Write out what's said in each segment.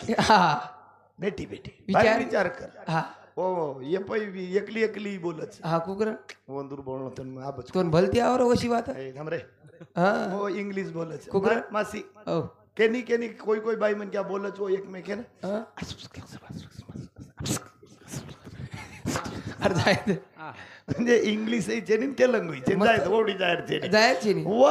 की हा बेटी बेटी विचार. भारी विचार कर हा हो ये पै एकली एकली बोलच हा कुकर वंदूर बोलणं तर आबच तो भलती आवर वशी बात ए, थांब रे हा हो इंग्लिश बोलच कुकरा? मा- मासी ओ केनी केनी कोई कोई बाई मन क्या बोलच वो एकमेक ना हा. अरे जायचं म्हणजे इंग्लिश आणि तेलंगू जायत ओडी जायची नाही व?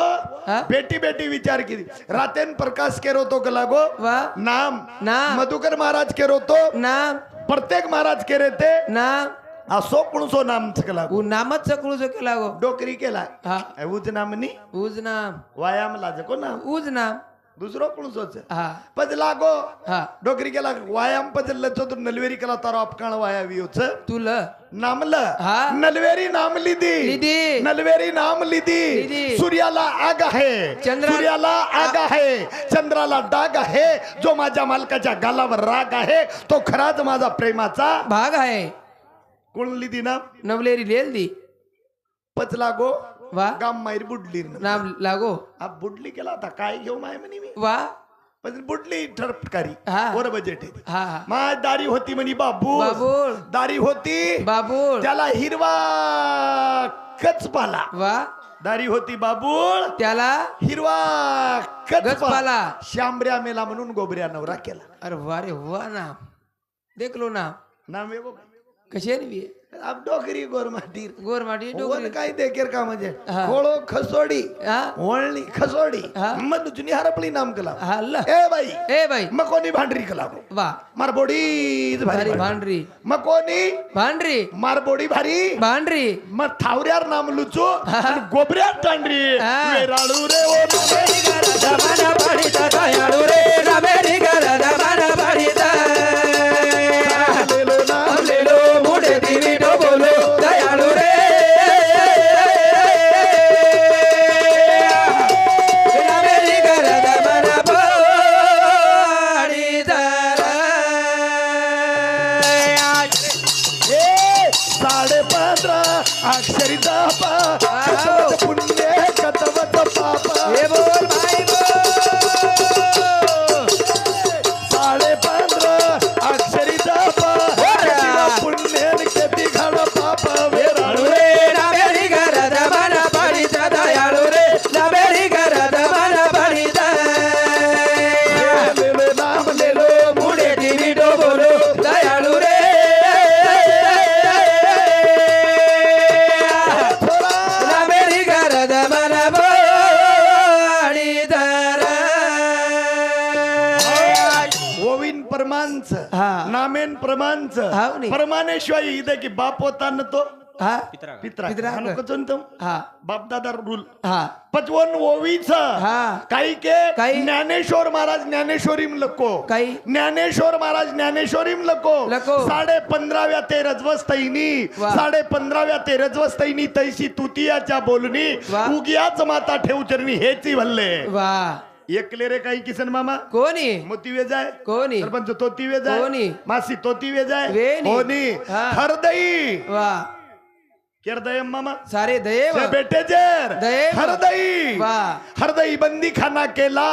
बेटी बेटी विचार केली. रातेन प्रकाश केरो तो गलागो वा. नाम. नाम. मधुकर महाराज केरो तो नाम. प्रत्येक महाराज केरे ते नाम. असो कुणसो नाम छकला उ नामच जो केला गो डोकरी केला. हा. उज नाम नी उज नाम. व्यायाम लाजको नाम. उज नाम. दुसरो कुणसोच हा. पज लागो. हा. डोकरी केला व्यायाम पज लचो तो नलवेरी केला तारो अपकाण वायावी होच तुल. नामल हा. नलवेरी नाम लिदी. लिदी. नलवेरी नाम लिदी. सूर्याला आग आहे. सूर्याला आग आहे. चंद्राला डाग आहे. जो माझ्या मालकाच्या गालावर राग आहे तो खराच माझा प्रेमाचा भाग आहे. कोण लिदी नाम नवलेरी लेल दी पचला गो वा. गाम मायर बुडली नाम लागो. हा बुडली केला होता. काय घेऊ माय म्हणे मी? वा. पण बुडली ठरपकारी हा. वर बजेट हा हा. माय दारी होती म्हणे बाबू बाबूळ. दारी होती बाबूळ. त्याला हिरवा कचपाला. वा. दारी होती बाबूळ. त्याला हिरवा कचपाला. शांबऱ्या मेला म्हणून गोबऱ्या नवरा केला. अरे वा रे वा नाम. देखलो नाम. नाम कशे अब डोकरी गोरमाटीर। गोर माटी वन डोकरी काय देखेर का म्हणजे. खोळो खसोडी वळणी खसोडी. मग जुनी हरपली नाम केला हा ए बाई ए बाई। मग कोणी भांडरी केला वा। मार बोडी भारी भांडरी। मग कोणी भांडरी। मार बोडी भारी। भांडरी। मग थावऱ्यावर नाम लुचो। गोबऱ्यात टांडरी. वेराळू रे ओ. परमानेशिवाय इथे की बाप होता न तो. हा. पित्रा पित्रा. हानो कचन तो हा. बाप दादा रूल. हा. पचवन ओवीच. हा. काही के काही. ज्ञानेश्वर महाराज ज्ञानेश्वरीम लको. काही. ज्ञानेश्वर महाराज ज्ञानेश्वरीम लको. लको. साडे पंधराव्या ते रजवस्तैनी. साडे पंधराव्या ते रजवस्तैनी तैशी तुतियाच्या बोलणी. उगियाच माता ठेवचरणी हेची भल्ले. वा. एकले रे काही किसन मामा? कोणी? मोती वे जाय. कोणी? सरपंच तोती वे जाय. कोणी? मासी तोती वे जाय. वेणी. कोणी. हरदई. वा. केरदय मामा सारे दये ते बेटे जेर दयेव. हरदई वा. हरदई बंदी खाना केला.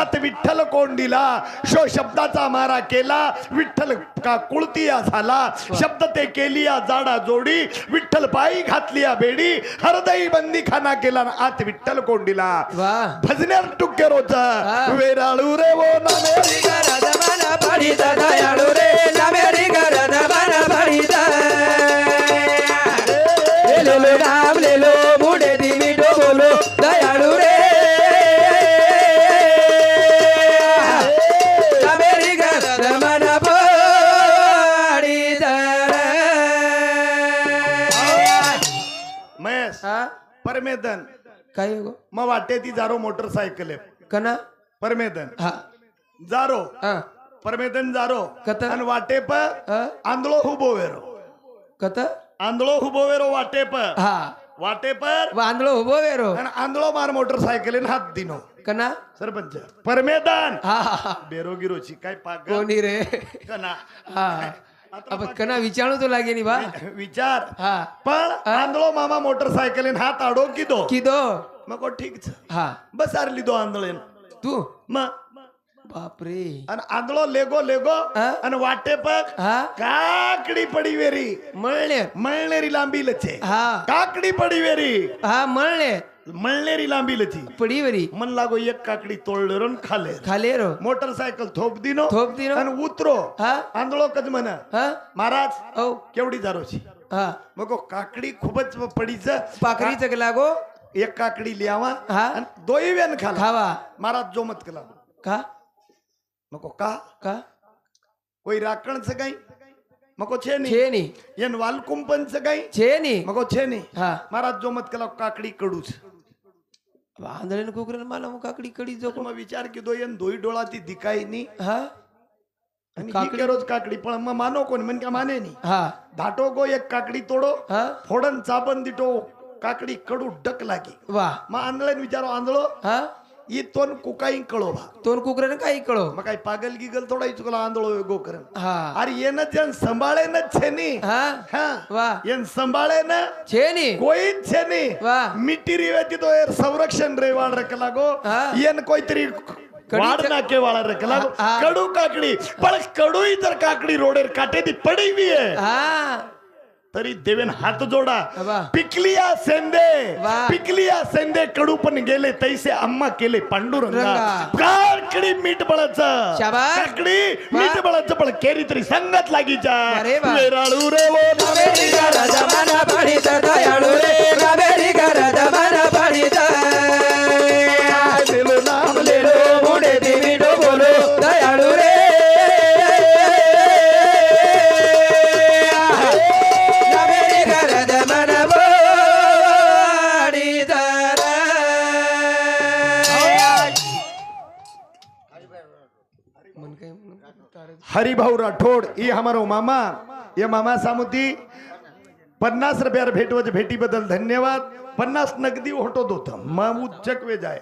आत विठ्ठल कोण दिला शो शब्दाचा मारा केला विठ्ठल का कुळतिया झाला शब्द ते केली या जाडा जोडी विठ्ठल पायी घातली या बेडी हरदई बंदी खाना केला न आत विठ्ठल कोण दिला वा भजन्यार टुक्के हा. वेराळू रे वो नामे दयाळू परमेदन. काय हो? गो मग वाटे ती जारो मोटरसायकल आहे. कना? परमेदन. हा. जारो. हा. परमेदन जारो. कत? आणि वाटे प हा. आंधळो हुबोवेरो कत? आंधळो हुबोवेरो वाटे प हा. वाटे पर वांदळो उभो वेरो. आणि आंधळो मार मोटरसायकलीन हात दिनो. कना? सरपंच परमेदान. हा. हा, हा बेरोगिरोची काय पाग कोणी रे? कना? हा. अब कना विचारू तो लागे नी बा विचार हा पण आंधळो मामा मोटरसायकलीन हात आडो की दो किदो मग को ठीक छ हा बस आरली दो आंधळेन तू मग बापरे आणि आंधळो लेगो लेगो हा? आणि वाटे पग हा काकडी पडी वेरी मळणे मळनेरी लांबी लचे हा काकडी पडी वेरी हा मळणे मळनेरी लांबी लती. पडी वरी मन लागो एक काकडी तोडलेरो खाले खाले रो मोटरसायकल थोप दिनो थोप दिनो. आणि उतरो. हा? आंधळो कद म्हणा हा? महाराज औ. केवढी जारोची हा. मग काकडी खूपच पडीच. पाकरीच लागो. एक काकडी लिहावा हा? आणि दोही वेन खाला. खावा. महाराज जो मत केला. का? मको का? का? कोई राकणचं काही? मको छे नाही छे नी येन वालकुंपनचं काही? छे नी मको छे नाही हा. महाराज जो मत केला काकडी कडूच. मानव काकडी कडी जो मा विचार की दो यन दोई डोळा ती दिखाई नी हा काकडी रोज काकडी पण मा मानो कोणी म्हण का माने नी हा धाटो को एक काकडी तोडो हा फोडन चाबण दिटो काकडी कडू डक लागे वा मा आंदले न विचारो आंधळो हा ಈ तोन कुका कळो भा तोन कुकर काही कळो मग काय पागल गिगल थोडा इचुकला आंधळो गोकरण अरे येन जन संभाळे न छेनी वा येन संभाळे न छेनी कोई छेनी वा मिट्टी रिवेती तो यार संरक्षण रे वाळ रखला गो येन कोईतरी વાળ ના કેવાળા રે કલા કડુ કાકડી પણ કડુઈ તર કાકડી રોડેર કાટેથી પડી ગઈ હે હા तरी देवेन हात जोडा. पिकलिया सेंदे. पिकलिया सेंदे कडू पण गेले तैसे अम्मा केले पांडुरंगा रंगा. काकडी मीठ बळाच. काकडी. मीठ बळाच पण केरी तरी संगत लागीच्या वा. वेराळू रे वो दयाळू रे हरिभाऊ राठोड ये हमारो मामा ये मामा सामुती पन्नास रुपयावर भेटवत भेटीबद्दल धन्यवाद. पन्नास नगदी होटोत होतं मामू चकवे जाय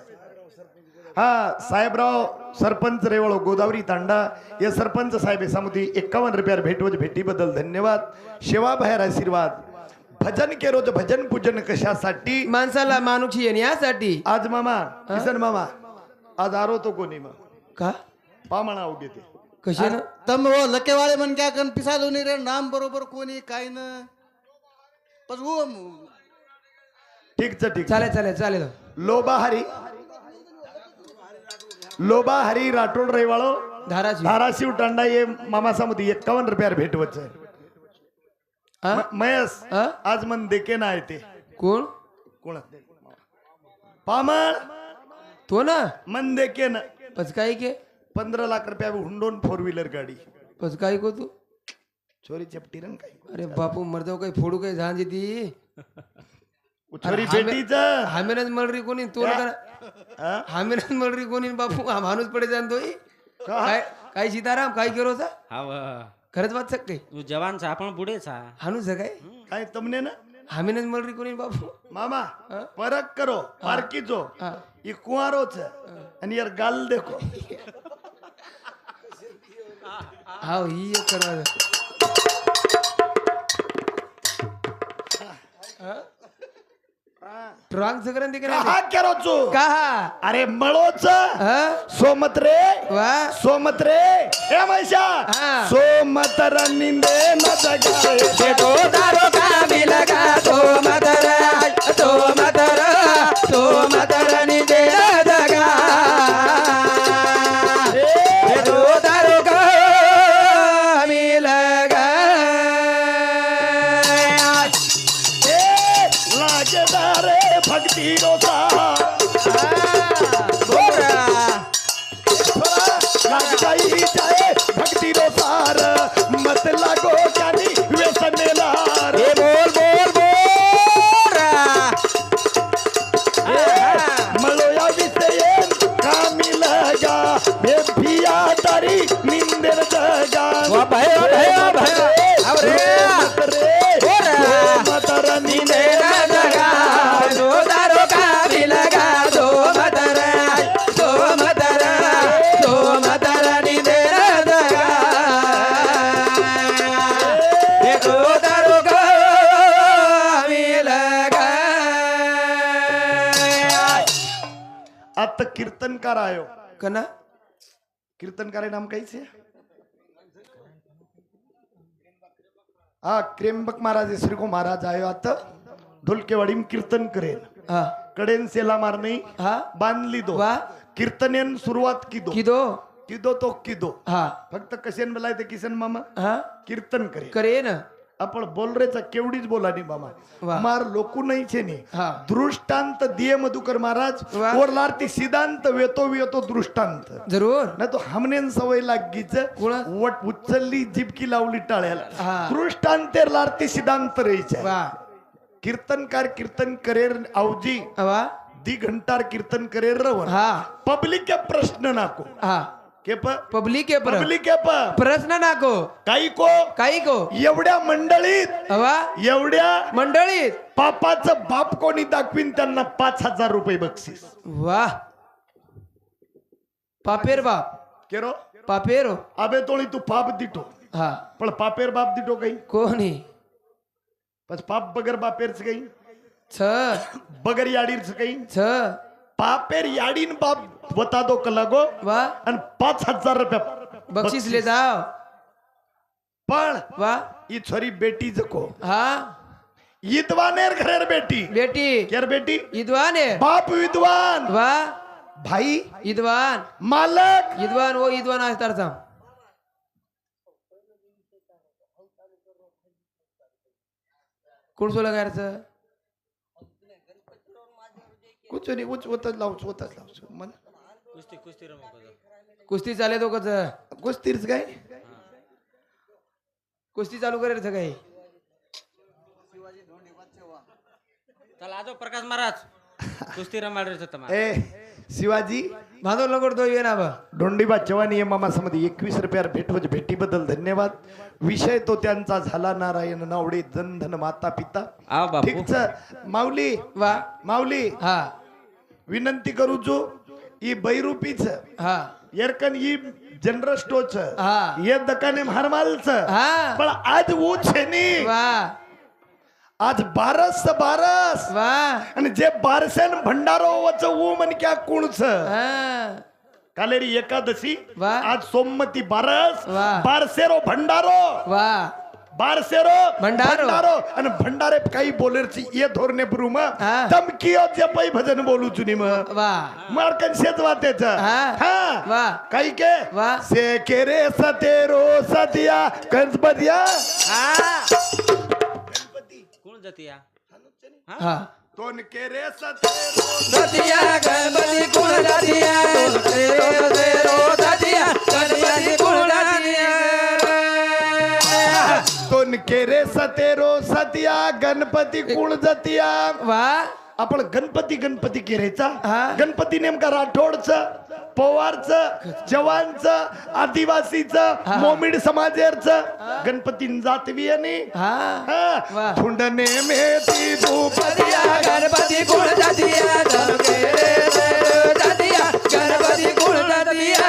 हा साहेबराव सरपंच रेवळ गोदावरी तांडा या सरपंच साहेब सामुती एक्कावन्न रुपयावर भेटवत भेटीबद्दल धन्यवाद. शिवाबाहेर आशीर्वाद. भजन के रोज भजन पूजन कशासाठी? माणसाला मानुक्षी येणे यासाठी. आज मामा किसन मामा आज आरो तो कोणी मग का? पामणा उगे ते कशी ना हो, लकेवाळे म्हण काय कन पिसा दोन रे नाम बरोबर कोणी काय न? ठीक च ठीक चालेल चालेल चालेल. लोबा हरी लोबा हरी राठोड रहिवाळो धाराशिव. धाराशिव टांडा ये मामा समुदी एक्कावन्न रुपयावर भेटवत हा? मयस हा? आज मन देखे ना येते ते. कोण? कोण? पामळ. तो ना? मन देखे ना. पचकाई के? पंधरा लाख रुपया हुंडोन फोर व्हीलर गाडी. पच काय को तू? चोरी चपटी रंग काय अरे बापू मरतो काही फोडू काही झांज ती? हामेनच मलरी कोणी? तो ना हामेनच मलरी कोणी बापू? हा माणूस पडे जाणतो काय काय सीताराम काय केलो होता? हाव खरंच वाच काही? तू जवान छा पण पुढेच हा हानूच काय? काय तमने ना? हामेनच मलरी कोणी बापू? मामा परक करो पारकीचो ही. कुंवारोच आणि यार गाल देखो. हा एक करवा ट्रांग सगळं ते करा करोचो का अरे मळोच हा सोमत रे वा सोमत रे हे मैशा. सोमत निंदे न जगाए तो दारो का मिलगा तो मदर कना? कीर्तनकार नाम काहीच आहे? हा त्र्यंबक महाराज श्री को महाराज आयो आता. ढोलकेवाडी कीर्तन करेन. हा. कडेन सेला मारणी हा. बांधली दो. वा. कीर्तनेन सुरुवात की दो किदो? किदो तो किदो. हा. फक्त कशेन बोलाय ते किसन मामा? आपण बोल रेचा केवढीच बोला नी मामा वा. मार लोकू नाही छे नी. दृष्टांत दिये मधुकर महाराज. ओरलारती सिद्धांत वेतो वेतो दृष्टांत. जरूर. नाही तो हमनेन सवय लागीच? वट उचलली जिबकी लावली टाळ्याला. दृष्टांतेर लारती सिद्धांत वा. कीर्तनकार कीर्तन करेर आवजी. दी घंटार कीर्तन करेर रवर हा. पब्लिक के प्रश्न नाको. हा के प पब्लिक पर पब्लिक के प प्रश्न नाको. काही को काही को एवढ्या मंडळीत हवा एवढ्या मंडळीत. पापाचं बाप कोणी दाखवीन त्यांना पाच हजार रुपये बक्षीस. वा पापेर बाप. केरो? पापेरो. अबे तोळी तू पाप दिटो. हा. पण पापेर बाप दिटो काही? कोणी? बस पाप बगर बापेरच काही? छ. बगर याडीरच काही? छ. पापेर याडीन बाप बता दो कलागो वा. आणि पाच हजार रुपया. बक्षीस ले जाओ. पण वा. ही छोरी बेटी जको. हा. विद्वानेर घरेर बेटी. बेटी. केर बेटी? विद्वान आहे बाप विद्वान. वा. भाई. विद्वान मालक. विद्वान वो विद्वान असतारचा कोण सोला गायचं कुछ नाही उच होतच लावच होतच लावच मन कुस्ती कुस्ती रमक कुस्ती चाले तो कच गोष्टीच काय? कुस्ती चालू करायचं काय चला आजो प्रकाश महाराज. कुस्ती रमाड रे तमा ए शिवाजी. भांडवल करतो ये ना बा. डोंडीबा चव्हाणी या मामासमध्ये एकवीस रुपयावर भेटवच भेटीबद्दल धन्यवाद. विषय तो त्यांचा झाला नारायण नावडे धन धन माता पिता. बापू. ठीकच माऊली वा. माऊली. हा. विनंती करू जो ई बैरूपीच हा. ई जनरल स्टोच हा. ये दकाने मारमालच हा. पण आज वो छेनी वा. आज बारस बारस. वा. आणि जे बारसेन भंडारो वच वो मन क्या कुणच. हा. कालेरी एकादशी वा. आज सोमवती बारस वा. बारसेरो भंडारो. वा. बारसेरो भंडारो. आणि भंडारे काही बोलेरची ये धोरणे ब्रुम। हा. धमकी जे पै भजन बोलू चुनी मग वा। मार्कन शेत वातेच हा. हा। वा. काही के? वा. से केरे सतेरो सतिया गणपतिया। कोण जाती या हा। दोन केरे सतेरो दतिया गणपती कुळ दतिया कुळ दोन केरे सतेरो सतिया गणपती कुण जतिया. वा. आपण गणपती गणपती केरेचा हा. गणपती नेमका राठोडच पवारच जवानच आदिवासीच मोमिड समाजेरच गणपती जातवी आणि हा. मेथी दतिया धूपतिया गणपती कुळ दतिया गणपती कुळ दतिया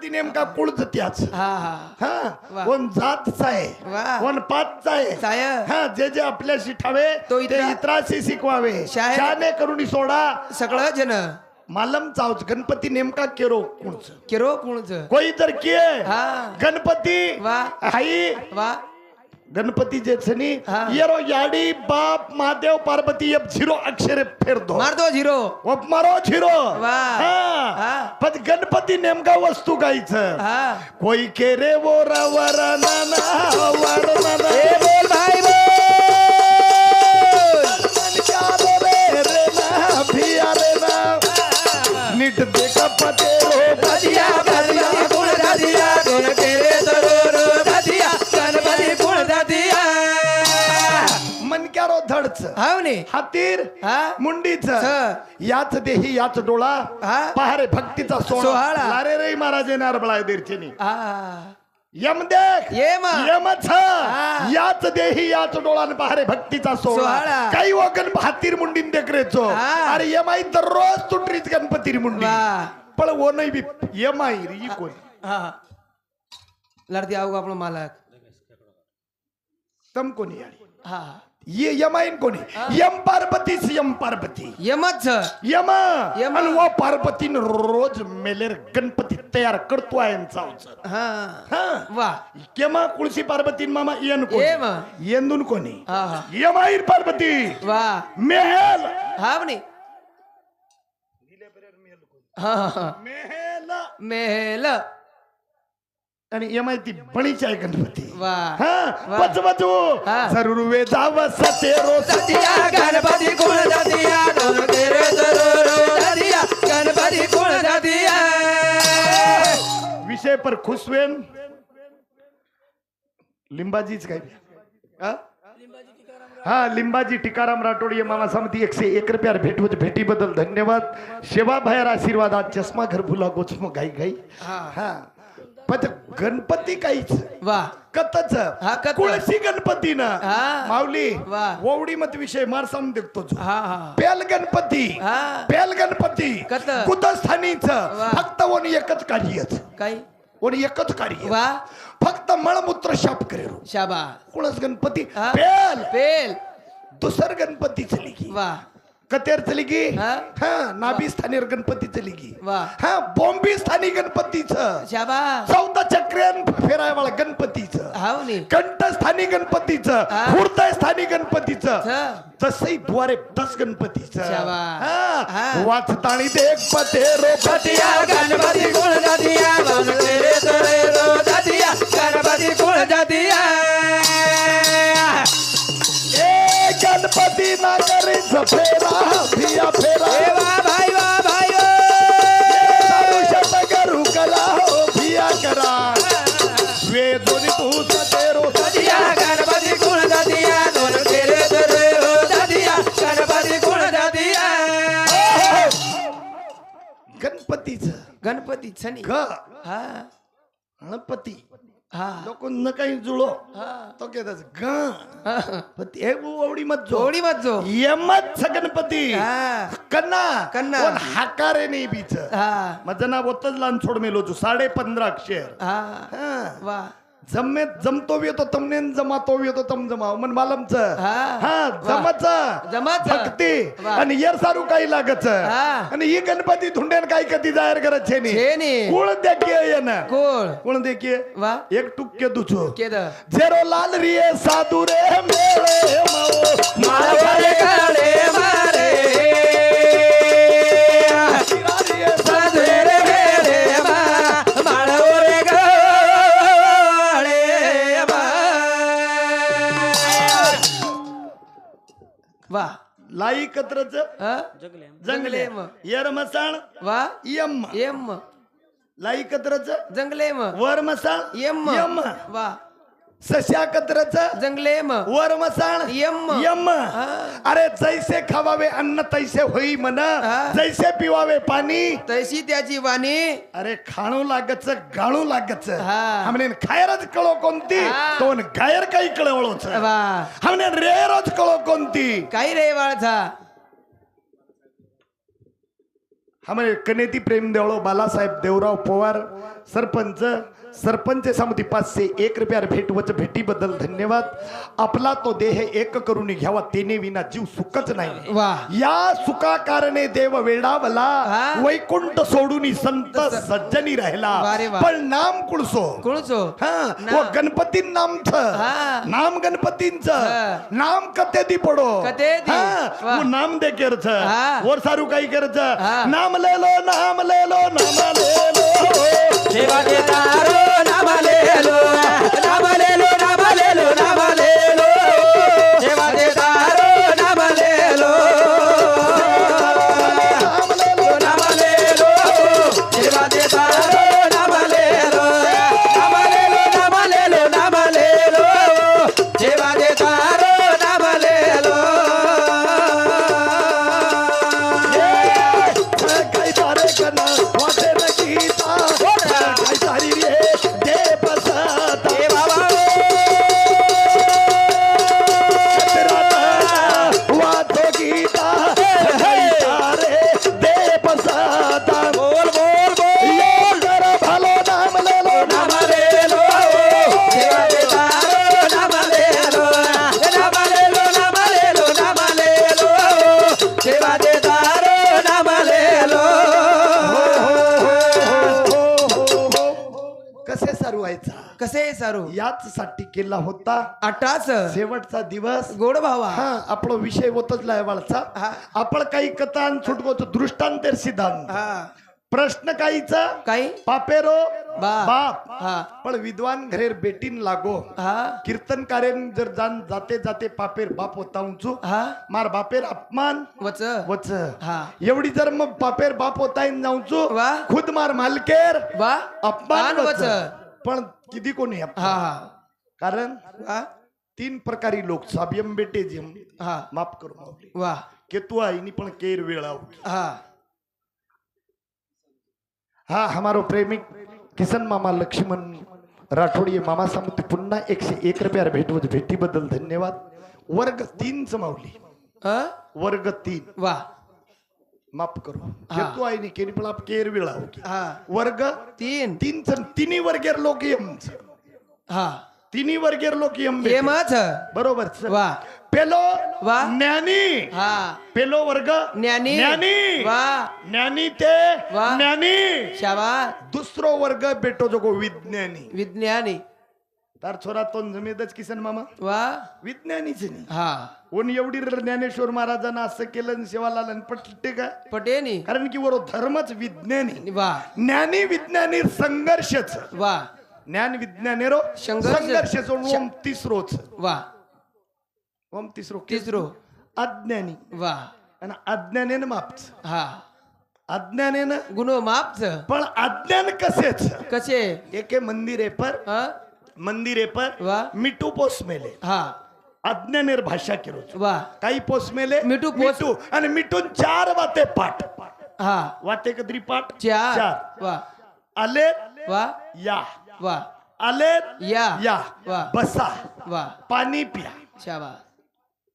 गणपती नेमका कुळ हा हा. हा? वा. कोण जातचा आहे. कोण पाचचा आहे साय हा जे जे आपल्याशी ठावे तो ते इतरा- इतराशी शिकवावे. शाने करुणी सोडा. सगळं जन मालम चावच गणपती नेमका केरो कुणच? किरो कुणच? कोई तर हा. गणपती वा. हाई वा. गणपती जे छनी हा. येरो याडी बाप महादेव पार्वती अब झिरो अक्षरे फेर दो। मार दो झिरो अब मारो झिरो वा. हा। हा. पण गणपती नेमका वस्तू गायचं हा। कोई के रे वो रवर नाना वर नाना। ए बोल भाई बोल प्यारे रे। रे ना भिया रे ना। नीट देखा पतेरो दतिया हाव ने हातीर हा? मुंडीच. छ. याच देही याच डोळा. हा. पहारे भक्तीचा सोहळा. सोहळा. लारे रे महाराज येणार बळाय देरचेनी. हा यम देख. यम. यमच हा. याच देही याच डोळान पहारे भक्तीचा सोहळा. सोहळा. काही वगन हातीर मुंडीन देखरेचो हा. अरे यमाई दररोज तुटरीच गणपतीर मुंडी. वा. पण वो नाही बी यमाई री कोण? हा. लढती आऊ आपलं मालक. तम कोणी आली? हा. यमाईन कोणी? यम पार्वतीच यम पार्वती. यमच. यम. यम. आणि व पार्वतीन रोज मेलेर गणपती तयार करतो आहे हा. हा. वा. केमा कुळशी पार्वतीन मामा येन. कोणी? येंदून कोणी? हा हा. यमाईर पार्वती. वा. मेहल. हा म्हणे. हा हा, हा. मेहल. मेहल. आणि यमाई ती बळीची आहे गणपती. वा हा वा. बच बचू हा. जरूर वे जाव सते रो ददिया गणपती कुळ ददिया दोन तेरे जरूर. ददिया गणपती कुळ ददिया विषय पर खुशवेन लिंबाजीच काय? हा? हा लिंबाजी टिकाराम राठोड ये मामा समिती एकशे एक रुपयार भेटवत भेटी बद्दल धन्यवाद. शेवा भयर आशीर्वादात चष्मा घर फुला गोचम गाई. गाई हा. पण गणपती काहीच. वा. कतच हा. कुळशी गणपतीनं. हा. माऊली वा. ओवडी मत विषय मार साम देखतो जो. हा हा. पेल गणपती. हा. पेल गणपती. कत. कुतस्थानीच. वा. फक्त ओनी एकच कार्यच. काही ओनी एकच कार्य वा. फक्त मळमूत्र शाप करेरो. शाबा कुळस गणपती. हा. पेल पेल दुसर गणपती चली की वा. कतेर चली की हा. हा नाभी स्थानीय गणपती चली की वा. हा बॉम्बे स्थानी गणपतीच शाबा चौदा चक्र्यान फेरायवाळा गणपतीच हा म्हणे कंठस्थानी गणपतीचं. हृदय स्थानी गणपतीचं छ. तसही द्वारे दस गणपतीचं. हा. हा. वाचतानी देख पते रो ददिया गणपती जरूर ददिया गणपती कुळ ददिया फेरा भिया फेरा वा भाई वा भाई हो भिया करा वे दोन्ही तू सतेरो ददिया गणपती कुळ ददिया दोन तेरे जरूर ददिया. गणपती कुळ ददिया गणपतीच गणपती छनी ग. हा. गणपती. हा लोक न काही जुळो. हा. तो कहतात ग पती हे ओवडी मत जो जोडी मत यमच गणपती हा. कन्ना. कन्ना. हाकारे नाही बीच. हा. माझं नाव होतच लहान सोड मेलो तू साडे पंधरा अक्षर हा हा. वा जमे जमतो येतो तमने जमातो येतो तम जमा मन मालमच हा. हा जमच जमच. भक्ती. वा. आणि येर सारू काही लागच हा. आणि ही गणपती धुंड्यान काय कधी जाहीर करत छे नी? छेनी. कुळ देखीये ये ना कोळ. कुळ देखीये? वा. एक टुक्के दुचो. केद झेरो लाल रिये साधू रे मेळे माओ माळवरे काळे मारे लाई कत्रच? हा? जगले. जंगले. म. येर मसाण वा? यम. येम. लाई कत्रच? जंगले वर मसाण येम. यम. वा. सश्या कत्रच जंगले म. वर मसाण यम. यम. अरे जैसे खावावे अन्न तैसे होई मन. जैसे पिवावे पाणी. तशी त्याची वाणी. अरे खाणू लागच गाणू लागच. हमने खायरच कळो कोणती. तो गायर काही कळवळोच. हमने रेरच कळो कोणती? काही रे वाळझा. हमने कनेती प्रेम देवळो बालासाहेब देवराव पवार. सरपंच सरपंच समिती पाचशे एक रुपयार भेटवच भेटीबद्दल धन्यवाद. आपला तो देह एक करून घ्यावा तेने विना जीव सुखच नाही. या सुखा कारणे देव वेडावला हा. वैकुंठ सोडून संत सज्जनी राहिला. पण नाम कुळसो? कुळचो हा गणपती नामच. नाम गणपतींच. नाम कते दी पडो? नाम दे करच. वर सारू काही करच. नाम ले लो नाम ले लो नाम ले लो देवा देतारो नामालेलो याच साठी केला होता. आटाच शेवटचा दिवस. गोड भावा. हा आपला विषय होतच लायवाळचा हा. आपण काही कथान छुटकोच दृष्टांतेर सिद्धांत. हा. प्रश्न काहीचा? काही? पापेरो? बाप. हा. पण विद्वान घरेर बेटीन लागो. हा. कीर्तन कार्यान जर जान जाते जाते पापेर बाप होता उंचू हा. मार बापेर अपमान. वच. वच. हा. एवढी जर मग पापेर बाप होता जाऊचू. खुद मार मालकेर. वा. अपमान वच. पण किती कोणी? हा हा. कारण वा तीन प्रकारी लोक साबियम बेटे जेम हा. माफ करू वा. केतु आईनी पण केर वेळाव हा. हा हमारो प्रेमिक किसन मामा लक्ष्मण राठोड मामा सांगते पुन्हा एकशे एक रुपयावर भेटवत भेटीबद्दल धन्यवाद. वर्ग तीन माऊली? वर्ग तीन. वा. माफ करू. केतु आईनी केली पण आप केर वेळाव हा. वर्ग तीन. तीन तिन्ही वर्गेर लोक हा. तिन्ही वर्गेर लोक मच बरोबर. वा. पेलो वा. ज्ञानी हा. पेलो वर्ग ज्ञानी ज्ञानी वा. ज्ञानी ते वा. ज्ञानी शाबा दुसरो वर्ग बेटो जोगो विज्ञानी. विज्ञानी. तार छोरा तो जमेदच किसन मामा. वा. विज्ञानीच नाही हा. कोण एवढी ज्ञानेश्वर महाराजांना असं केलं आणि पटते का? पटेनी कारण की वरो धर्मच विज्ञानी. वा. ज्ञानी विज्ञानी संघर्षच. वा. ज्ञान विज्ञानेरो संघर्ष. ओम तिसरोच. वा. ओम तिसरो तिसरो. अज्ञानी. वा. आणि अज्ञानेनं मापच. हा. अज्ञानेनं गुनो मापच. पण अज्ञान कसेच? कसे? एके मंदिरे पर हा. मंदिरे पर वा. मिठू पोस मेले. हा. अज्ञानेर भाषा केलो. वा. काही पोस मेले? मिठू पोस- आणि मिठून चार वाते पाठ. हा. वाते कदरी पाठ? चार. वा. आले? वा. या. वा. आले या. या. वा. बसा. वा. पाणी पिया. शाबा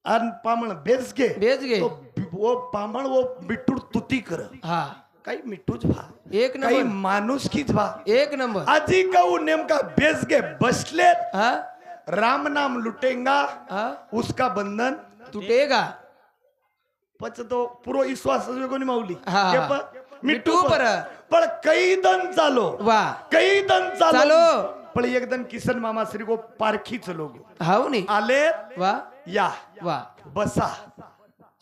आणि पामण बेस घे. बेच गे तो बि- वो पामण वो मिठूर तुती कर. हा. काही मिठूच भा एक काही नंबर. माणूस कीच भा एक नंबर. आजी कहू नेमका बेस घे. बसले. हा? राम नाम लुटेंगा. हा? उसका बंधन. तुटेगा. पच तो पुरो विश्वास कोणी माऊली. हा. प- मिठू पर. पण. कई दन चालो. वा. कई दन चालो. चालो. पण एकदम किसन मामा श्री को पारखीच लोग. हाव नी. आले. वा. या. वा. बसा.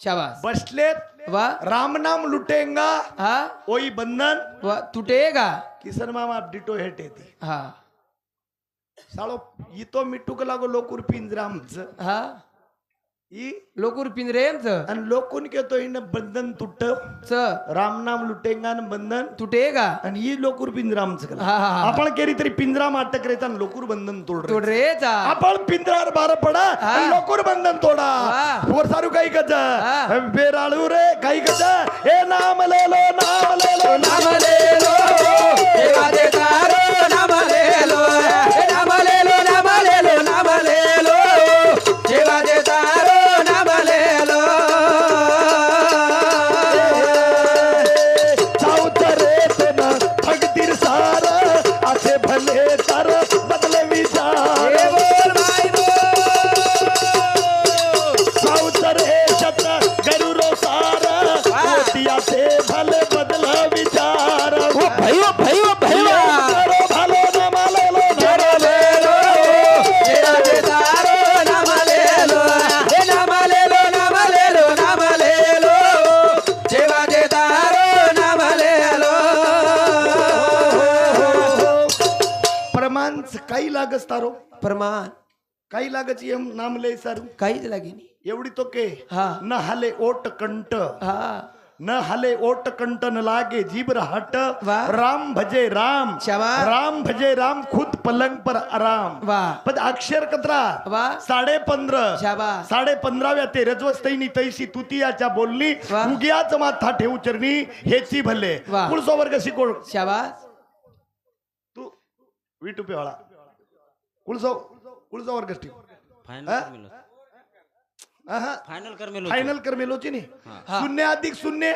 शाबास. बसले वा. राम नाम लुटेंगा. हा. ओई बंधन. वा. तुटेगा. किसन मामा डिटो हेटे ती. हा. साळो इतो मिठूक लागो लोकूर पिंजरामच. हा. ई लोकूर पिंजरेमच आणि लोकून केतो इन बंधन तुट. च. राम नाम लुटेंगा आणि बंधन. तुटेगा. आणि ही लोकूर पिंजरामच आपण केली तरी पिंजराम अटक आणि लोकूर बंधन तोड रे. तुडरेचा. आपण पिंजरार बार पडा लोकूर बंधन तोडा. वर सारू काही हा. बेराळू रे काही कच हे नाम लेलो नाम लेलो नाम लेलो सेवा देतारो काही लागच एम नाम लय सारू. काहीच लागे नाही. एवढी तो के हा. न हले ओट कंट हा. न हले ओट कंट न लागे जीभ हट. वाह. राम भजे राम. शाबास. राम भजे राम खुद पलंग पर आराम. वाह. पण अक्षर कतरा. वाह. साडे पंधरा. शाबास. साडे पंधराव्या ते रजवस्तैनी तैसी तुतियाच्या बोलणी. वाह. उगियाच माथा ठेवू चरणी. हेची भले. पुढचा वर्ग शिकोळ. शाबास. तू विटू पेवाळा कुळचा कुळचा वर्ग ठेव फायनल हा? कर मेलो आहा. फायनल कर मेलो फायनल कर मेलोची नी हा. शून्य अधिक शून्य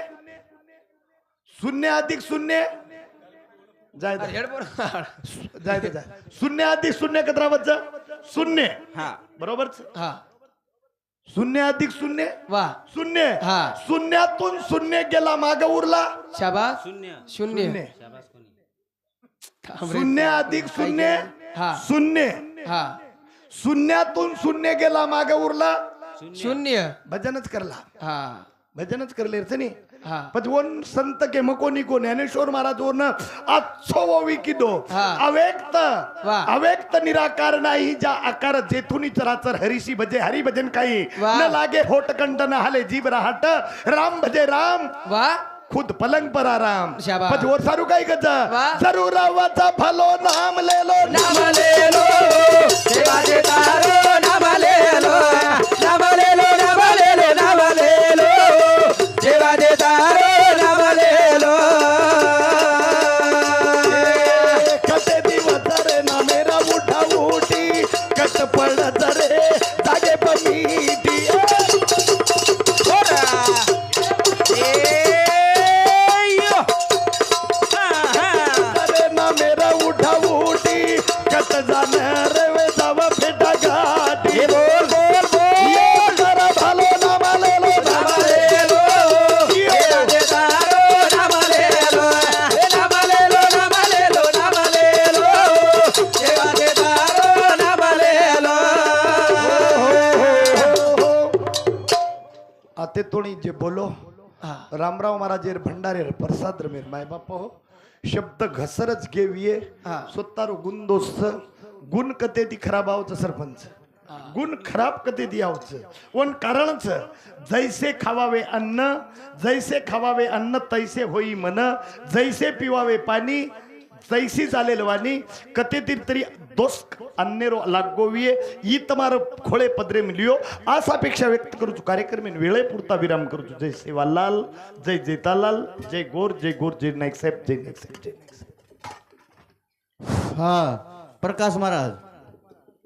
शून्य अधिक शून्य जाय जाय शून्य अधिक शून्य कत्रावच शून्य हा बरोबर हा शून्य अधिक शून्य वा शून्य हा. शून्यातून शून्य गेला माग उरला शाबास शून्य शून्य. शून्य अधिक शून्य हा शून्य हा शून्यातून शून्य गेला माग उरला. शून्य. भजनच करला. हा. भजनच करले रे नी हा. पण वन संत के मकोनी को ज्ञानेश्वर महाराज वरन आजचो ओवी किदो? हा. अव्यक्त. अव्यक्त निराकार नाही ज्या आकार जेथुनी चराचर हरिशी भजे हरी भजन काही. न लागे होट कंठ न हाले जीव राहट. राम भजे राम. वा. खुद पलंग पर आराम। शाबाश। और सारू काय गजा। जरूर आवाचा भलो नाम ले लो। नाम ले लो। सेवा दे तारो तोणी जे बोलो रामराव महाराज भंडारे प्रसाद रमेर माय बाप हो. शब्द घसरच घेविये हा. स्वतः गुण दोस्त गुण कते ती खराब आवच सरपंच? गुण खराब कते ती आवच? पण कारणच जैसे खावावे अन्न जैसे खावावे अन्न तैसे होई मन जैसे पिवावे पाणी सैसी झालेल वाणी कथेतील तरी दोष अन्नेरो लागोविये ई तमार खोळे पदरे मिलियो. आसापेक्षा व्यक्त करूचो कार्यक्रम वेळे पुरता विराम करूचो जय सेवालाल जय जेतालाल जय गोर जय गोर जय नाईक साहेब जय नाईक साहेब जय नाईक साहेब. हा प्रकाश महाराज.